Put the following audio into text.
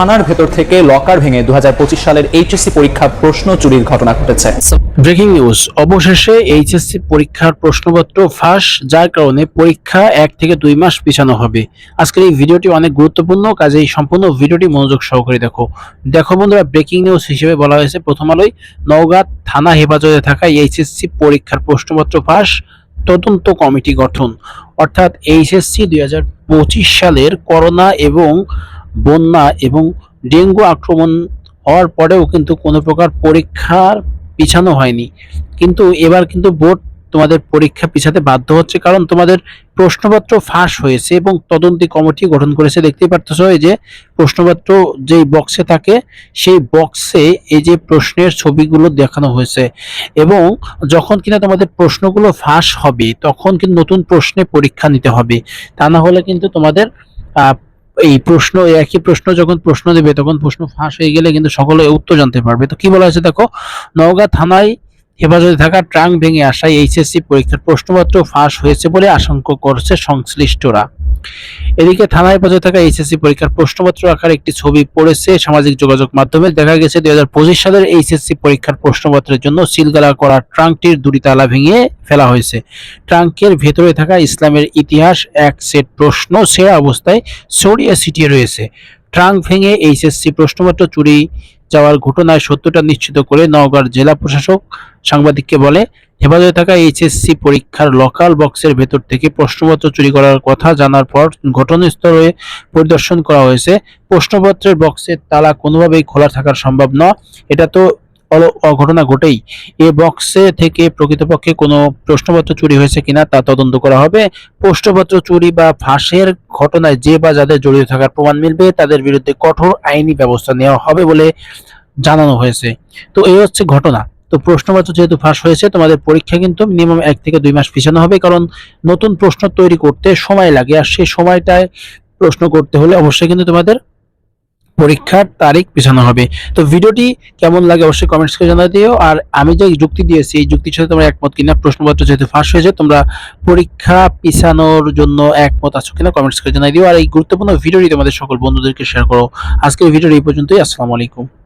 থানার ভেতর থেকে লকার ভেঙে দু হাজার পঁচিশ সালের এইচএসসি পরীক্ষা প্রশ্ন চুরির ঘটনা ঘটেছে। ব্রেকিং নিউজ, অবশেষে এইচএসসি পরীক্ষার প্রশ্নপত্র ফাঁস, যার কারণে পরীক্ষা এক থেকে দুই মাস পিছানো হবে। আজকের এই ভিডিওটি অনেক গুরুত্বপূর্ণ, কাজেই সম্পূর্ণ ভিডিওটি মনোযোগ সহকারে দেখো। দেখো বন্ধুরা, ব্রেকিং নিউজ হিসেবে বলা হয়েছে, প্রথম আলোয় নওগাঁ থানা হেফাজতে থাকা এইচএসসি পরীক্ষার প্রশ্নপত্র ফাঁস, তদন্ত কমিটি গঠন। অর্থাৎ এইচএসসি দুই হাজার পঁচিশ সালের করোনা এবং বন্যা এবং ডেঙ্গু আক্রমণ হওয়ার পরেও কিন্তু কোনো প্রকার পরীক্ষার পিছানো হয়নি। কিন্তু এবার কিন্তু বোর্ড তোমাদের পরীক্ষা পিছাতে বাধ্য হচ্ছে, কারণ তোমাদের প্রশ্নপত্র ফাঁস হয়েছে এবং তদন্তি কমিটি গঠন করেছে। দেখতেই পারতেছ যে প্রশ্নপত্র যেই বক্সে থাকে, সেই বক্সে এই যে প্রশ্নের ছবিগুলো দেখানো হয়েছে এবং যখন কিনা তোমাদের প্রশ্নগুলো ফাঁস হবে, তখন কিন্তু নতুন প্রশ্নে পরীক্ষা নিতে হবে। তা না হলে কিন্তু তোমাদের এই প্রশ্ন একই প্রশ্ন যখন প্রশ্ন দেবে, তখন প্রশ্ন ফাঁস হয়ে গেলে কিন্তু সকলে উত্তর জানতে পারবে। তো কি বলা হয়েছে দেখো? নওগাঁ থানায় হেফাজতে থাকা ট্রাঙ্ক ভেঙে আসায় এইচএসসি পরীক্ষার প্রশ্নপত্র ফাঁস হয়েছে বলে আশঙ্কা করছে সংশ্লিষ্টরা। এদিকে থানা হেফাজতে থাকা এইচএসসি পরীক্ষার প্রশ্নপত্র আকার একটি ছবি পড়েছে সামাজিক যোগাযোগ মাধ্যমে। দেখা গেছে দুই হাজার পঁচিশ সালের এইচএসসি পরীক্ষার প্রশ্নপত্রের জন্য সিলগালা করা ট্রাঙ্কটির দুটি তালা ভেঙে ফেলা হয়েছে। ট্রাঙ্কের ভেতরে থাকা ইসলামের ইতিহাস এক সেট প্রশ্ন সেরা অবস্থায় ছড়িয়ে ছিটিয়ে রয়েছে। ট্রাঙ্ক ভেঙে এইচএসসি প্রশ্নপত্র চুরি যাওয়ার ঘটনায় সত্যটা নিশ্চিত করে নওগাঁর জেলা প্রশাসক সাংবাদিককে বলে, হেফাজতে থাকা এইচএসসি পরীক্ষার লোকাল বক্সের ভেতর থেকে প্রশ্নপত্র চুরি করার কথা জানার পর ঘটনাস্থলে পরিদর্শন করা হয়েছে। প্রশ্নপত্রের বক্সের তালা কোনোভাবেই খোলা থাকার সম্ভব নয়। এটা তো অঘটনা ঘটেই এ বক্সে থেকে প্রকৃতপক্ষে কোনো প্রশ্নপত্র চুরি হয়েছে কিনা তা তদন্ত করা হবে। প্রশ্নপত্র চুরি বা ফাঁসের ঘটনায় যে বা যাদের জড়িত থাকার প্রমাণ মিলবে, তাদের বিরুদ্ধে কঠোর আইনি ব্যবস্থা নেওয়া হবে বলে জানানো হয়েছে। তো এই হচ্ছে ঘটনা। তো প্রশ্নপত্র যেহেতু ফাঁস হয়েছে, তোমাদের পরীক্ষা কিন্তু মিনিমাম এক থেকে দুই মাস পিছানো হবে, কারণ নতুন প্রশ্ন তৈরি করতে সময় লাগে। আর সেই সময়টায় প্রশ্ন করতে হলে অবশ্যই কিন্তু তোমাদের পরীক্ষার তারিখ পিছানো হবে। তো ভিডিওটি কেমন লাগে অবশ্যই কমেন্টস করে জানাই দিও। আর আমি যে যুক্তি দিয়েছি, এই যুক্তির সাথে তোমরা একমত কিনা, প্রশ্নপত্র যেহেতু ফাঁস হয়েছে তোমরা পরীক্ষা পিছানোর জন্য একমত আছো কিনা কমেন্টস করে জানাই দিও। আর এই গুরুত্বপূর্ণ ভিডিওটি তোমাদের সকল বন্ধুদেরকে শেয়ার করো। আজকের ভিডিওটি এই পর্যন্তই। আসসালামু আলাইকুম।